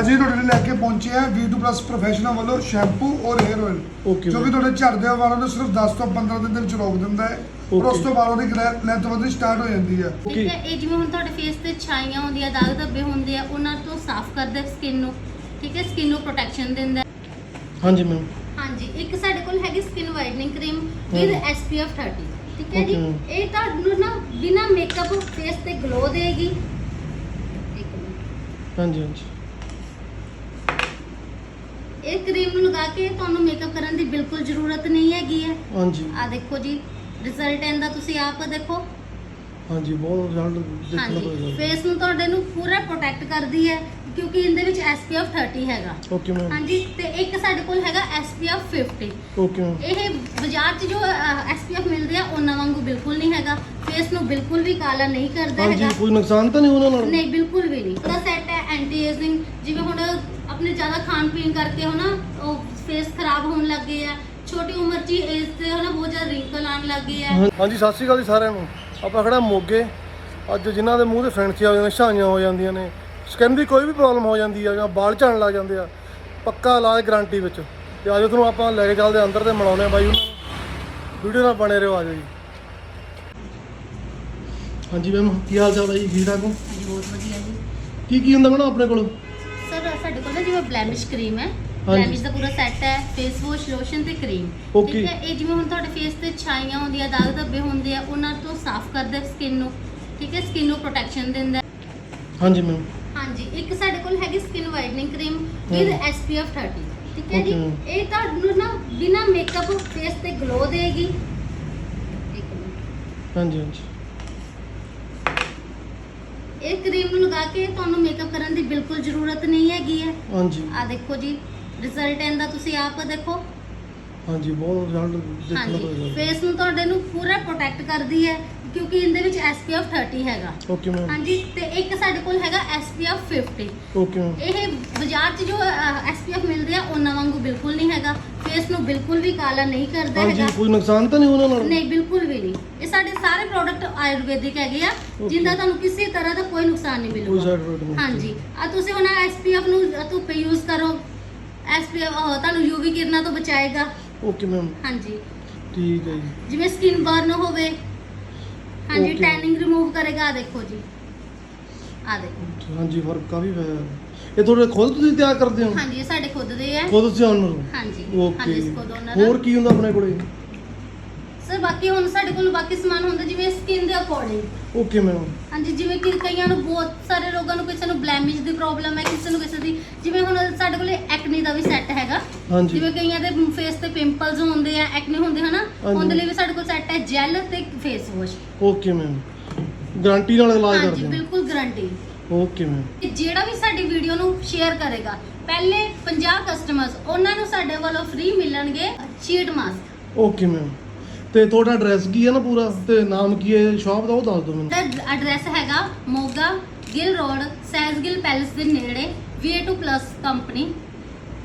ਅਸੀਂ ਤੁਹਾਡੇ ਲਈ ਲੈ ਕੇ ਪਹੁੰਚੇ ਹਾਂ V2 Plus ਪ੍ਰੋਫੈਸ਼ਨਲ ਵੱਲੋਂ ਸ਼ੈਂਪੂ ਔਰ 헤ਅਰ ਆਇਲ Okay, ਜੋ ਕਿ ਤੁਹਾਡੇ ਝੜਦੇ ਵਾਲਾਂ ਨੂੰ ਸਿਰਫ 10 ਤੋਂ 15 ਦਿਨ ਦੇ ਵਿੱਚ ਰੋਕ ਦਿੰਦਾ ਹੈ ਔਰ ਉਸ Okay. ਤੋਂ ਬਾਅਦ ਉਹਦੀ ਲੈਂਥ ਵਧਣੀ ਸਟਾਰਟ ਹੋ ਜਾਂਦੀ ਹੈ. ਠੀਕ ਹੈ ਇਹ ਜਿਵੇਂ ਹੁਣ ਤੁਹਾਡੇ ਫੇਸ ਤੇ ਛਾਈਆਂ ਹੁੰਦੀਆਂ ਦਾਗ ਧੱਬੇ ਹੁੰਦੇ ਆ ਉਹਨਾਂ ਤੋਂ ਸਾਫ਼ ਕਰਦਾ ਸਕਿਨ ਨੂੰ ਠੀਕ ਹੈ ਸਕਿਨ ਨੂੰ ਪ੍ਰੋਟੈਕਸ਼ਨ ਦਿੰਦਾ ਹੈ। ਹਾਂਜੀ ਮੈਮ ਹਾਂਜੀ ਇੱਕ ਸਾਡੇ ਕੋਲ ਹੈਗੀ skin whitening cream with hmm. SPF 30 ਠੀਕ ਹੈ ਜੀ Okay. ਇਹ ਤੁਹਾਨੂੰ ਨਾ ਬਿਨਾ ਮੇਕਅਪ ਫੇਸ ਤੇ ਗਲੋ ਦੇਗੀ ਇੱਕ ਮਿੰਟ ਹਾਂਜੀ ਹਾਂਜੀ ਇਹ ਕਰੀਮ ਲਗਾ ਕੇ ਤੁਹਾਨੂੰ ਮੇਕਅਪ ਕਰਨ ਦੀ ਬਿਲਕੁਲ ਜ਼ਰੂਰਤ ਨਹੀਂ ਹੈਗੀ ਹੈ। ਹਾਂਜੀ। ਆ ਦੇਖੋ ਜੀ ਰਿਜ਼ਲਟ ਇਹਦਾ ਤੁਸੀਂ ਆਪ ਦੇਖੋ। ਹਾਂਜੀ ਬਹੁਤ ਰਿਜ਼ਲਟ ਦੇਖਣ ਹਾਂਜੀ ਨੂੰ ਮਿਲਦਾ ਫੇਸ ਨੂੰ ਤੁਹਾਡੇ ਨੂੰ ਪੂਰਾ ਪ੍ਰੋਟੈਕਟ ਕਰਦੀ ਹੈ ਕਿਉਂਕਿ ਇਹਦੇ ਵਿੱਚ SPF 30 ਹੈਗਾ। ਓਕੇ ਮੈਮ ਹਾਂਜੀ ਤੇ ਇੱਕ ਸਾਡੇ ਕੋਲ ਹੈਗਾ SPF 50 ਓਕੇ ਮੈਮ ਇਹ ਬਾਜ਼ਾਰ 'ਚ ਜੋ SPF ਮਿਲਦੇ ਆ ਉਹਨਾਂ ਵਾਂਗੂ ਬਿਲਕੁਲ ਨਹੀਂ ਹੈਗਾ। ਫੇਸ ਨੂੰ ਬਿਲਕੁਲ ਵੀ ਕਾਲਾ ਨਹੀਂ ਕਰਦਾ ਹਾਂਜੀ ਹੈਗਾ। ਕੋਈ ਨੁਕਸਾਨ ਤਾਂ ਨਹੀਂ ਉਹਨਾਂ ਨਾਲ ਨਹੀਂ ਬਿਲਕੁਲ ਵੀ ਨਹੀਂ। ਉਹਦਾ ਸੈੱਟ ਹੈ ਐਂਟੀ ਏਜਿੰਗ ਜਿਵੇਂ ਹੁਣ ਆਪਣੇ ਜ਼ਿਆਦਾ ਖਾਣ ਪੀਣ ਕਰਕੇ ਹੋ ਨਾ ਉਹ ਫੇਸ ਖਰਾਬ ਹੋਣ ਲੱਗ ਗਏ ਆ। ਛੋਟੀ ਉਮਰ 'ਚ ਏਜ ਤੇ ਹਨਾ ਬਹੁਤ ਜ਼ਿਆਦਾ ਰਿੰਕਲ ਆਉਣ ਲੱਗ ਗਏ ਆ। ਹਾਂਜੀ ਸਤਿ ਸ਼੍ਰੀ ਅਕਾਲ ਜੀ ਸਾਰਿਆਂ ਨੂੰ। ਆਪਾਂ ਖੜਾ ਮੋਗੇ। ਅੱਜ ਜਿਨ੍ਹਾਂ ਦੇ ਮੂੰਹ ਤੇ ਫੈਂਸੀਆਂ ਹੋ ਜਾਂਦੀਆਂ ਛਾਈਆਂ ਹੋ ਜਾਂਦੀਆਂ ਨੇ ਸਕਿਨ ਦੀ ਕੋਈ ਵੀ ਪ੍ਰੋਬਲਮ ਹੋ ਜਾਂਦੀ ਆ ਜਾਂ ਵਾਲ ਝੜਨ ਲੱਗ ਜਾਂਦੇ ਆ ਪੱਕਾ ਇਲਾਜ ਗਾਰੰਟੀ ਵਿੱਚ। ਤੇ ਆਜੋ ਤੁਹਾਨੂੰ ਆਪਾਂ ਲੈ ਕੇ ਚੱਲਦੇ ਅੰਦਰ ਤੇ ਮਿਲਾਉਂਦੇ ਆ ਬਾਈ ਉਹਨਾਂ ਨੂੰ। ਵੀਡੀਓ ਨਾਲ ਬਣੇ ਰਹੋ ਆਜੋ ਜੀ। ਹਾਂਜੀ ਮੈਮ ਕੀ ਹਾਲ ਚਾਲ ਹੈ ਜੀ? ਠੀਕ ਠਾਕ ਹੋ? ਹਾਂਜੀ ਬਹੁਤ ਵਧੀਆ ਜੀ। ਕੀ ਕੀ ਹੁੰਦਾ ਮੈਡਮ ਆਪਣੇ ਕੋਲ? ਸਾਡੇ ਕੋਲ ਨਾ ਜਿਵੇਂ ਬਲੈਮਿਸ਼ ਕਰੀਮ ਹੈ ਬਲੈਮਿਸ਼ ਦਾ ਪੂਰਾ ਸੈੱਟ ਹੈ ਫੇਸ ਵਾਸ਼ ਲੋਸ਼ਨ ਤੇ ਕਰੀਮ Okay. ਠੀਕ ਹੈ ਇਹ ਜਿਵੇਂ ਹੁਣ ਤੁਹਾਡੇ ਫੇਸ ਤੇ ਛਾਈਆਂ ਹੁੰਦੀਆਂ ਦਾਗ ਧੱਬੇ ਹੁੰਦੇ ਆ ਉਹਨਾਂ ਤੋਂ ਸਾਫ਼ ਕਰਦਾ ਸਕਿਨ ਨੂੰ ਠੀਕ ਹੈ ਸਕਿਨ ਨੂੰ ਪ੍ਰੋਟੈਕਸ਼ਨ ਦਿੰਦਾ ਹੈ। ਹਾਂਜੀ ਮੈਮ ਹਾਂਜੀ ਇੱਕ ਸਾਡੇ ਕੋਲ ਹੈਗੀ skin whitening cream with hmm. SPF 30 ਠੀਕ ਹੈ ਜੀ Okay. ਇਹ ਤੁਹਾਨੂੰ ਨਾ ਬਿਨਾ ਮੇਕਅਪ ਫੇਸ ਤੇ ਗਲੋ ਦੇਗੀ ਇੱਕ ਮਿੰਟ ਹਾਂਜੀ ਹਾਂਜੀ ਇਹ ਕਰੀਮ ਨੂੰ ਲਗਾ ਕੇ ਤੁਹਾਨੂੰ ਮੇਕਅਪ ਕਰਨ ਦੀ ਬਿਲਕੁਲ ਜ਼ਰੂਰਤ ਨਹੀਂ ਹੈਗੀ ਹੈ। ਹਾਂਜੀ। ਆ ਦੇਖੋ ਜੀ ਰਿਜ਼ਲਟ ਇਹਦਾ ਤੁਸੀਂ ਆਪ ਦੇਖੋ। ਹਾਂਜੀ ਬਹੁਤ ਰਿਜ਼ਲਟ ਦੇਖਣ ਨੂੰ ਹਾਂਜੀ ਮਿਲਦਾ ਫੇਸ ਨੂੰ ਤੁਹਾਡੇ ਨੂੰ ਪੂਰਾ ਪ੍ਰੋਟੈਕਟ ਕਰਦੀ ਹੈ। ਕਿਉਂਕਿ ਇਹਦੇ ਵਿੱਚ SPF 30 ਹੈਗਾ। ਓਕੇ ਮੈਮ ਹਾਂਜੀ ਤੇ ਇੱਕ ਸਾਡੇ ਕੋਲ ਹੈਗਾ SPF 50 ਓਕੇ ਮੈਮ ਇਹ ਬਾਜ਼ਾਰ 'ਚ ਜੋ ਅਹ, SPF ਮਿਲਦੇ ਆ ਉਹਨਾਂ ਵਾਂਗੂ ਬਿਲਕੁਲ ਨਹੀਂ ਹੈਗਾ। ਫੇਸ ਨੂੰ ਬਿਲਕੁਲ ਵੀ ਕਾਲਾ ਨਹੀਂ ਕਰਦਾ ਹਾਂਜੀ ਹੈਗਾ। ਕੋਈ ਨੁਕਸਾਨ ਤਾਂ ਨਹੀਂ ਉਹਨਾਂ ਨਾਲ ਨਹੀਂ ਬਿਲਕੁਲ ਵੀ ਨਹੀਂ। ਇਹ ਸਾਡੇ ਸਾਰੇ ਪ੍ਰੋਡਕਟ ਆਯੁਰਵੈਦਿਕ ਹੈਗੇ ਆ. ਜਿੰਦਾ ਤੁਹਾਨੂੰ ਕਿਸੇ ਤਰ੍ਹਾਂ ਦਾ ਕੋਈ ਨੁਕਸਾਨ ਨਹੀਂ ਕੋਈ ਮਿਲੂਗਾ। ਨਹੀਂ। ਹਾਂਜੀ। ਆ ਤੁਸੀਂ ਹੁਣ SPF ਨੂੰ ਧੁੱਪੇ ਯੂਜ਼ ਕਰੋ। SPF ਉਹ ਤੁਹਾਨੂੰ UV ਕਿਰਨਾਂ ਤੋਂ ਬਚਾਏਗਾ। ਓਕੇ ਮੈਮ ਹਾਂਜੀ। ਠੀਕ ਹੈ ਜੀ। ਜਿਵੇਂ ਸਕਿਨ ਬਰਨ ਹੋਵੇ ਹਾਂਜੀ Okay. ਟੈਨਿੰਗ ਰਿਮੂਵ ਕਰੇਗਾ ਆ ਦੇਖੋ ਜੀ। ਆ ਦੇਖੋ। ਹਾਂਜੀ ਫ਼ਰਕ ਕਾਫੀ ਪਿਆ। ਇਹ ਤੁਹਾਡੇ ਖੁਦ ਤੁਸੀਂ ਤਿਆਰ ਕਰਦੇ ਹੋ? ਹਾਂਜੀ ਇਹ ਸਾਡੇ ਖੁਦ ਦੇ ਹੈ ਖੁਦ ਤੁਸੀਂ ਓਨਰ ਹੋ ਹਾਂਜੀ ਓਕੇ ਹਾਂਜੀ ਇਸ ਖੁਦ owner ਹੋਰ ਕੀ ਹੁੰਦਾ ਆਪਣੇ ਕੋਲੇ? ਸਰ ਬਾਕੀ ਹੁਣ ਸਾਡੇ ਕੋਲ ਬਾਕੀ ਸਮਾਨ ਹੁੰਦਾ ਜਿਵੇਂ ਸਕਿਨ ਦੇ ਅਕੋਰਡਿੰਗ ਓਕੇ ਮੈਮ ਹਾਂਜੀ ਜਿਵੇਂ ਕਿ ਕਈਆਂ ਨੂੰ ਬਹੁਤ ਸਾਰੇ ਲੋਕਾਂ ਨੂੰ ਕਿਸੇ ਨੂੰ ਬਲੈਮਿਸ਼ ਦੀ ਪ੍ਰੋਬਲਮ ਹੈ ਕਿਸੇ ਨੂੰ ਕਿਸੇ ਦੀ ਜਿਵੇਂ ਹੁਣ ਸਾਡੇ ਕੋਲ ਐਕਨੀ ਦਾ ਵੀ ਸੈੱਟ ਹੈਗਾ। ਹਾਂਜੀ। ਜਿਵੇਂ ਕਈਆਂ ਦੇ ਫੇਸ ਤੇ ਪਿੰਪਲਸ ਹੁੰਦੇ ਆ ਐਕਨੇ ਹੁੰਦੇ ਹਨਾ? ਹਾਂਜੀ। ਉਹਦੇ ਲਈ ਵੀ ਸਾਡੇ ਕੋਲ ਸੈੱਟ ਹੈ ਜੈਲ ਤੇ face wash okay ma'am guarantee ਨਾਲ ਇਲਾਜ ਹਾਂਜੀ ਕਰਦੇ ਬਿਲਕੁਲ ਗਾਰੰਟੀ ਹੋ ਓਕੇ ਮੈਮ ਜਿਹੜਾ ਵੀ ਸਾਡੀ ਵੀਡੀਓ ਨੂੰ ਸ਼ੇਅਰ ਕਰੇਗਾ ਪਹਿਲੇ 50 ਕਸਟਮਰਸ ਉਹਨਾਂ ਨੂੰ ਸਾਡੇ ਵੱਲੋਂ ਫ੍ਰੀ ਮਿਲਣਗੇ ਸ਼ੀਟ ਮਾਸਕ ਓਕੇ ਮੈਮ ਤੇ ਤੁਹਾਡਾ ਐਡਰੈਸ ਕੀ ਹੈ ਨਾ ਪੂਰਾ? ਤੇ ਨਾਮ ਕੀ ਹੈ? ਸ਼ਾਪ ਦਾ ਉਹ ਦੱਸ ਦਿਓ ਮੈਨੂੰ। ਦਾ ਐਡਰੈਸ ਹੈਗਾ ਮੋਗਾ ਗਿਲ ਰੋਡ ਸੈਜ਼ਗਿਲ ਪੈਲਸ ਦੇ ਨੇੜੇ VA2+ ਕੰਪਨੀ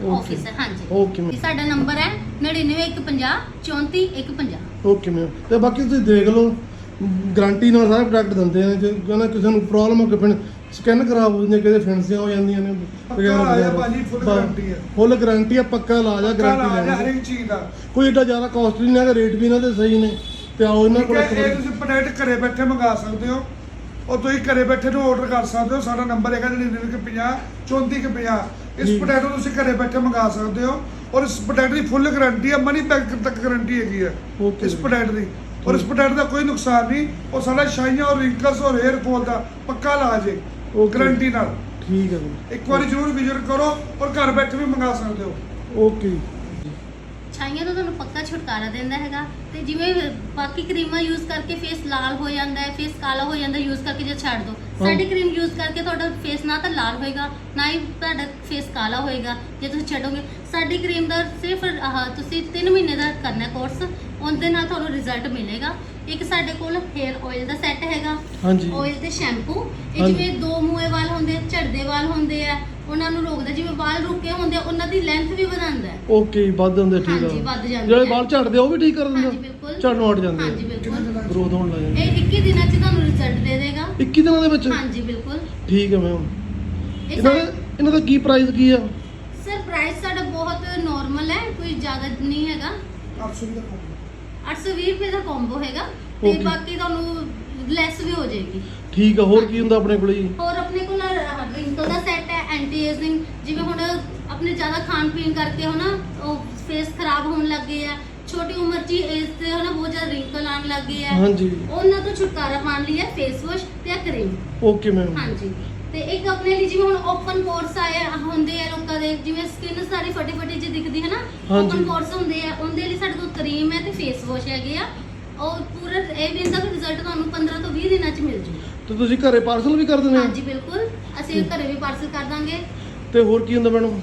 ਆਫਿਸ ਹੈ ਹਾਂਜੀ। ਓਕੇ ਮੈਮ ਸਾਡਾ ਨੰਬਰ ਹੈ 99150 34150 ਓਕੇ ਮੈਮ ਤੇ ਬਾਕੀ ਤੁਸੀਂ ਦੇਖ ਲਓ ਗਾਰੰਟੀ ਨਾਲ ਸਾਰੇ ਪ੍ਰੋਡਕਟ ਦਿੰਦੇ ਨੇ ਜੇ ਕਹਿੰਦਾ ਕਿਸੇ ਨੂੰ ਪ੍ਰੋਬਲਮ ਹੋ ਕੇ ਸਕਿਨ ਖਰਾਬ ਹੋ ਜਾਂਦੀ ਹੈ ਕਿਸੇ ਫਿੰਸੀਆਂ ਹੋ ਜਾਂਦੀਆਂ ਨੇ ਪੱਕਾ ਇਲਾਜ ਹੈ ਭਾਜੀ, full guarantee ਹੈ। ਫੁੱਲ ਗਾਰੰਟੀ ਆ ਪੱਕਾ ਇਲਾਜ ਆ ਗਾਰੰਟੀ ਇਲਾਜ ਹੈ ਹਰ ਇੱਕ ਚੀਜ਼ ਦਾ। ਕੋਈ ਏਡਾ ਜ਼ਿਆਦਾ ਕਾਸਟਲੀ ਨਹੀਂ ਹੈਗਾ ਰੇਟ ਵੀ ਇਹਨਾਂ ਦੇ ਸਹੀ ਨੇ। ਤੇ ਆਓ ਇਹਨਾਂ ਕੋਲ ਇਹ ਤੁਸੀਂ ਪ੍ਰੋਡਕਟ ਘਰੇ ਬੈਠੇ ਮੰਗਾ ਸਕਦੇ ਹੋ। ਔਰ ਤੁਸੀਂ ਘਰੇ ਬੈਠੇ ਨੂੰ ਆਰਡਰ ਕਰ ਸਕਦੇ ਹੋ ਸਾਡਾ ਨੰਬਰ ਹੈਗਾ 9950 3450 ਇਸ। ਪ੍ਰੋਡਕਟ ਨੂੰ ਤੁਸੀਂ ਘਰੇ ਬੈਠੇ ਮੰਗਾ ਸਕਦੇ ਹੋ। ਔਰ ਇਸ ਪ੍ਰੋਡਕਟ ਦੀ ਫੁੱਲ ਗਾਰੰਟੀ ਹੈ ਮਨੀ ਬੈਕ ਤੱਕ ਗਾਰੰਟੀ ਹੈਗੀ ਹੈ ਇਸ। ਪ੍ਰੋਡਕਟ ਦੀ। ਔਰ ਇਸ ਪ੍ਰੋਡਕਟ ਦਾ ਕੋਈ ਨੁਕਸਾਨ ਨਹੀਂ। ਔਰ ਸਾਡਾ ਸ਼ਾਈਆਂ ਔਰ ਰਿੰਕਲਸ ਔਰ 헤ਅਰ ਫਾਲ ਦਾ ਪੱਕਾ ਇਲਾਜ ਹੈ। Okay. ਗਾਰੰਟੀ ਨਾਲ। ਠੀਕ ਹੈ ਜੀ ਇੱਕ ਵਾਰੀ ਜ਼ਰੂਰ ਵਿਜ਼ਿਟ ਕਰੋ ਔਰ ਘਰ ਬੈਠੇ ਵੀ ਮੰਗਾ ਸਕਦੇ ਹੋ। ਓਕੇ ਛਾਈਆਂ ਤੋਂ ਤੁਹਾਨੂੰ ਪੱਕਾ ਛੁਟਕਾਰਾ ਦਿੰਦਾ ਹੈਗਾ। ਤੇ ਜਿਵੇਂ ਬਾਕੀ ਕਰੀਮਾਂ ਯੂਜ਼ ਕਰਕੇ ਫੇਸ ਲਾਲ ਹੋ ਜਾਂਦਾ ਹੈ ਫੇਸ ਕਾਲਾ ਹੋ ਜਾਂਦਾ ਯੂਜ਼ ਕਰਕੇ ਜੇ ਛੱਡ ਦੋ। ਸਾਡੀ ਕਰੀਮ ਯੂਜ਼ ਕਰਕੇ ਤੁਹਾਡਾ ਫੇਸ ਨਾ ਤਾਂ ਲਾਲ ਹੋਏਗਾ ਨਾ ਹੀ ਤੁਹਾਡਾ ਫੇਸ ਕਾਲਾ ਹੋਏਗਾ ਜੇ ਤੁਸੀਂ ਛੱਡੋਗੇ। ਸਾਡੀ ਕਰੀਮ ਦਾ ਸਿਰਫ ਆਹ ਤੁਸੀਂ 3 ਮਹੀਨੇ ਦਾ ਕਰਨਾ ਕੋਰਸ ਉਹਦੇ ਨਾਲ ਤੁਹਾਨੂੰ ਰਿਜ਼ਲਟ ਮਿਲੇਗਾ। ਇੱਕ ਸਾਡੇ ਕੋਲ 헤ਅਰ ਆਇਲ ਦਾ ਸੈੱਟ ਹੈਗਾ। ਹਾਂਜੀ। ਆਇਲ ਤੇ ਸ਼ੈਂਪੂ ਇਹ ਹਾਂਜੀ। ਜਿਵੇਂ ਦੋ ਮੂਏ ਵਾਲ ਹੁੰਦੇ ਆ, ਝੜਦੇ ਵਾਲ ਹੁੰਦੇ ਆ ਉਹਨਾਂ ਨੂੰ ਰੋਕਦਾ ਜਿਵੇਂ ਵਾਲ ਰੁਕੇ ਹੁੰਦੇ ਆ ਉਹਨਾਂ ਦੀ ਲੈਂਥ ਵੀ ਵਧਾਉਂਦਾ ਹੈ। ਓਕੇ ਵੱਧ ਹੁੰਦੇ ਠੀਕ ਹਾਂਜੀ, ਆ ਵੱਧ ਜਾਂਦੇ ਜਿਹੜੇ। ਵਾਲ ਝੜਦੇ ਆ, ਉਹ ਵੀ ਠੀਕ ਕਰ ਹਾਂਜੀ ਦਿੰਦੇ ਬਿਲਕੁਲ। ਝੜਨੋਂ ਹਟ ਜਾਂਦੇ ਹਾਂਜੀ ਆ ਬਿਲਕੁਲ ਗਰੋਥ ਹੋਣ ਲੱਗ ਜਾਂਦੀ ਇਹ 21 ਦਿਨਾਂ 'ਚ ਤੁਹਾਨੂੰ ਰਿਜ਼ਲਟ ਦੇ ਦੇਗਾ। 21 ਦਿਨਾਂ ਦੇ ਵਿੱਚ? ਹਾਂਜੀ ਬਿਲਕੁਲ। ਠੀਕ ਹੈ ਮੈਮ ਇਹ ਇਹਨਾਂ ਦੇ ਇਹਨਾਂ ਦਾ ਕੀ ਪ੍ਰਾਈਸ ਕੀ ਆ? ਸਰ ਪ੍ਰਾਈਸ ਸਾਡਾ ਬਹੁਤ ਨਾਰਮਲ ਹੈ ਕੋਈ ਜ਼ਿਆਦਾ ਨਹੀਂ ਹੈਗਾ। 800 ਦਾ combo। 820 ਰੁਪਏ ਦਾ ਕੰਬੋ ਹੈਗਾ ਤੇ Okay. ਬਾਕੀ ਤੁਹਾਨੂੰ ਲੈਸ ਵੀ ਹੋ ਜਾਏਗੀ। ਠੀਕ ਆ ਹੋਰ ਕੀ ਹੁੰਦਾ ਆਪਣੇ ਕੋਲ ਜੀ? ਹੋਰ ਆਪਣੇ ਕੋਲ ਰਿੰਕਲ ਦਾ ਸੈੱਟ ਹੈ ਐਂਟੀ ਏਜਿੰਗ ਜਿਵੇਂ ਹੁਣ ਆਪਣੇ ਜ਼ਿਆਦਾ ਖਾਣ ਪੀਣ ਕਰਕੇ ਹਨਾ ਉਹ ਫੇਸ ਖਰਾਬ ਹੋਣ ਲੱਗੇ ਆ ਛੋਟੀ ਉਮਰ 'ਚ ਏਜ ਤੇ ਹਨਾ ਬਹੁਤ ਜ਼ਿਆਦਾ ਰਿੰਕਲ ਆਉਣ ਲੱਗੇ ਆ। ਹਾਂਜੀ। ਉਹਨਾਂ ਤੋਂ ਛੁਟਕਾਰਾ ਪਾਉਣ ਲਈ ਹੈ ਫੇਸ ਵਾਸ਼ ਤੇ ਕਰੀਮ ਓਕੇ ਮੈਮ ਹਾਂਜੀ। ਤੇ ਇੱਕ ਆਪਣੇ ਲਈ ਜਿਵੇਂ ਹੁਣ ਓਪਨ ਪੋਰਸ ਆਏ ਆ- ਹੁੰਦੇ ਆ ਲੋਕਾਂ ਦੇ ਜਿਵੇਂ ਸਕਿਨ ਸਾਰੀ ਫਟੀ ਫਟੀ ਜਿਹੀ ਦਿਖਦੀ ਹੈ ਨਾ ਹਾਂਜੀ। ਓਪਨ ਪੋਰਸ ਹੁੰਦੇ ਆ ਉਹਦੇ ਲਈ ਸਾਡੇ ਕੋਲ ਕਰੀਮ ਹੈ ਤੇ ਫੇਸ ਵਾਸ਼ ਹੈਗੇ ਆ ਉਹ ਪੂਰਾ ਇਹ ਦਿਨ ਦਾ ਰਿਜ਼ਲਟ ਤੁਹਾਨੂੰ 15 ਤੋਂ 20 ਦਿਨਾਂ ਚ ਮਿਲ ਜੂਗਾ ਤੇ ਤੁਸੀਂ ਘਰੇ ਪਾਰਸਲ ਵੀ ਕਰ ਦਿੰਦੇ ਹਾਂਜੀ ਆ ਬਿਲਕੁਲ। ਅਸੀਂ ਘਰੇ ਵੀ ਪਾਰਸਲ ਕਰ ਦਾਂਗੇ। ਤੇ ਹੋਰ ਕੀ ਹੁੰਦਾ ਮੈਡਮ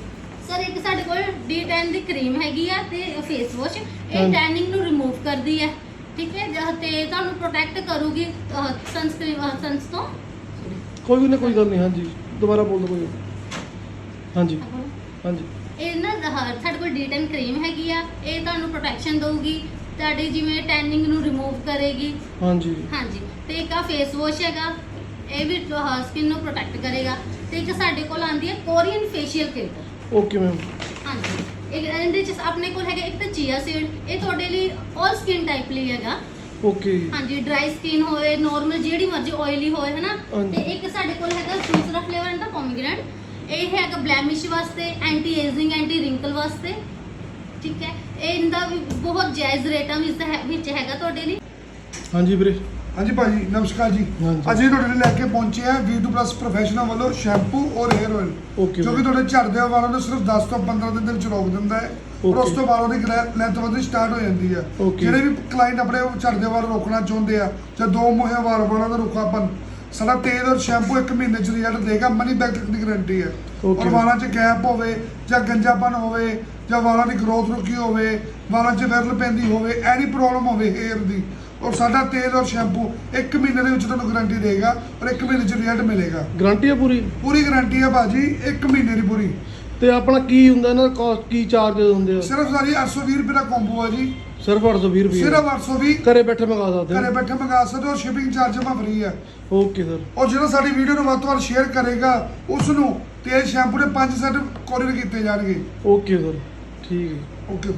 ਸਰ ਇੱਕ ਸਾਡੇ ਕੋਲ D10 ਦੀ ਕਰੀਮ ਹੈਗੀ ਆ ਤੇ ਫੇਸ ਵਾਸ਼ ਇਹ ਹਾਂਜੀ। ਟੈਨਿੰਗ ਨੂੰ ਰਿਮੂਵ ਕਰਦੀ ਹੈ ਠੀਕ ਹੈ ਜਾਂ ਤੇ ਤੁਹਾਨੂੰ ਪ੍ਰੋਟੈਕਟ ਕਰੂਗੀ ਸਨਸਕ੍ਰੀਨ ਸਨਸ ਤੋਂ। ਕੋਈ ਨਾ ਕੋਈ ਗੱਲ ਨਹੀਂ ਹਾਂਜੀ। ਦੁਬਾਰਾ ਬੋਲ ਦਿਓ ਕੋਈ। ਹਾਂਜੀ ਹਾਂਜੀ। ਇਹ ਨਾ ਆਹ ਸਾਡੇ ਕੋਲ D10 ਕਰੀਮ ਹੈਗੀ ਆ। ਇਹ ਤੁਹਾਨੂੰ ਪ੍ਰੋਟੈਕਸ਼ਨ ਦਊਗੀ। ਤੁਹਾਡੀ ਜਿਵੇਂ ਟੈਨਿੰਗ ਨੂੰ ਰਿਮੂਵ ਕਰੇਗੀ। ਹਾਂਜੀ। ਹਾਂਜੀ। ਤੇ ਇੱਕ ਆ ਫੇਸ ਵਾਸ਼ ਹੈਗਾ। ਇਹ ਵੀ ਸਕਿਨ ਨੂੰ ਪ੍ਰੋਟੈਕਟ ਕਰੇਗਾ। ਤੇ ਇੱਕ ਸਾਡੇ ਕੋਲ ਆਂਦੀ ਹੈ Korean facial kit okay ma'am ਹਾਂਜੀ। ਇੱਕ ਇਹਦੇ ਚ ਆਪਣੇ ਕੋਲ ਹੈਗਾ ਇੱਕ ਤਾਂ ਚੀਆ ਸੀਡ ਇਹ ਤੁਹਾਡੇ ਲਈ 올 ਸਕਿਨ ਟਾਈਪ ਲਈ ਹੈਗਾ। ਓਕੇ ਹਾਂਜੀ ਡਰਾਈ ਸਕਿਨ ਹੋਵੇ ਨਾਰਮਲ ਜਿਹੜੀ ਮਰਜ਼ੀ ਆਇਲੀ ਹੋਵੇ ਹਨਾ? ਤੇ ਇੱਕ ਸਾਡੇ ਕੋਲ ਹੈਗਾ ਦੂਸਰਾ ਫਲੇਵਰ ਹੈ ਤਾਂ ਪੋਮੀਗ੍ਰੈਂਟ ਇਹ ਹੈਗਾ ਬਲੈਮਿਸ਼ ਵਾਸਤੇ ਐਂਟੀ ਏਜ਼ਿੰਗ ਐਂਟੀ ਰਿੰਕਲ ਵਾਸਤੇ। ਠੀਕ ਹੈ? ਇਹ ਇਹਦਾ ਵੀ ਬਹੁਤ ਜਾਇਜ਼ ਰੇਟਾਂ ਵਿੱਚ ਹੈ- ਵਿੱਚ ਹੈਗਾ ਤੁਹਾਡੇ ਲਈ। ਹਾਂਜੀ ਵੀਰੇ। ਹਾਂਜੀ ਭਾਜੀ ਨਮਸਕਾਰ ਜੀ। ਅੱਜ ਅਸੀਂ ਤੁਹਾਡੇ ਲੈ ਕੇ ਪਹੁੰਚੇ ਆ V2 ਪ੍ਰੋਫੈਸ਼ਨਲ ਵੱਲੋਂ ਸ਼ੈਂਪੂ ਔਰ ਹੇਅਰ ਆਇਲ Okay, ਜੋ ਕਿ ਤੁਹਾਡੇ ਝੜਦੇ ਵਾਲਾਂ ਨੂੰ ਸਿਰਫ 10 ਤੋਂ 15 ਦਿਨ ਦੇ ਵਿੱਚ ਰੋਕ ਦਿੰਦਾ ਹੈ। ਔਰ ਉਸ. ਤੋਂ ਵਾਲਾਂ ਦੀ ਲੈਂਥ ਵਧਣੀ ਸਟਾਰਟ ਹੋ ਜਾਂਦੀ ਹੈ Okay. ਜਿਹੜੇ ਵੀ ਕਲਾਇੰਟ ਆਪਣੇ ਝੜਦੇ ਵਾਲ ਰੋਕਣਾ ਚਾਹੁੰਦੇ ਆ ਜਾਂ ਦੋ ਮੁਹੇ ਵਾਲ ਵਾਲਾਂ ਦਾ ਰੁੱਖਾਪਨ ਸਾਡਾ ਤੇਲ ਔਰ ਸ਼ੈਂਪੂ ਇੱਕ ਮਹੀਨੇ ਚ ਰਿਜ਼ਲਟ ਦੇਗਾ ਮਨੀ ਬੈਕ ਦੀ ਗਾਰੰਟੀ ਹੈ. ਔਰ ਵਾਲਾਂ 'ਚ ਗੈਪ ਹੋਵੇ ਜਾਂ ਗੰਜਾਪਨ ਹੋਵੇ ਜਾਂ ਵਾਲਾਂ ਦੀ ਗਰੋਥ ਰੁਕੀ ਹੋਵੇ ਵਾਲਾਂ 'ਚ ਵਿਰਲ ਪੈਂਦੀ ਹੋਵੇ ਐਨੀ ਪ੍ਰੋਬਲਮ ਹੋਵੇ ਹੇਅਰ ਦੀ ਔਰ ਸਾਡਾ ਤੇਲ ਔਰ ਸ਼ੈਂਪੂ ਇੱਕ ਮਹੀਨੇ ਦੇ ਵਿੱਚ ਤੁਹਾਨੂੰ ਗਾਰੰਟੀ ਦੇਗਾ ਔਰ ਇੱਕ ਮਹੀਨੇ ਚ ਰਿਜ਼ਲਟ ਮਿਲੇਗਾ ਗਾਰੰਟੀ ਆ ਪੂਰੀ ਪੂਰੀ ਗਾਰੰਟੀ ਹੈ ਭਾਜੀ ਇੱਕ ਮਹੀਨੇ ਦੀ ਪੂਰੀ ਤੇ ਆਪਣਾ ਕੀ ਹੁੰਦਾ ਇਹਨਾਂ ਦਾ ਕਾਸਟ ਕੀ ਚਾਰਜ ਹੁੰਦੇ ਆ? ਸਿਰਫ ਸਾਡੀ 820 ਰੁਪਏ ਦਾ ਕੰਬੋ ਹੈ ਜੀ। ਸਿਰਫ 820 ਰੁਪਏ ਸਿਰਫ 820 ਘਰੇ ਬੈਠੇ ਮੰਗਾ ਸਕਦੇ ਘਰੇ ਬੈਠੇ ਮੰਗਾ ਸਕਦੇ ਹੋ ਸ਼ਿਪਿੰਗ ਚਾਰਜ ਮਾ ਫ੍ਰੀ ਹੈ ਓਕੇ ਸਰ ਔਰ ਜਿਹੜਾ ਸਾਡੀ ਵੀਡੀਓ ਨੂੰ ਵੱਧ ਤੋਂ ਵੱਧ ਸ਼ੇਅਰ ਕਰੇਗਾ ਉਸ ਨੂੰ ਤੇਲ ਸ਼ੈਂਪੂ ਦੇ 5 ਸੈੱਟ ਕੋਰੀਅਰ ਕੀਤੇ ਜਾਣਗੇ। ਓਕੇ ਸਰ ਠੀਕ ਹੈ। ਓਕੇ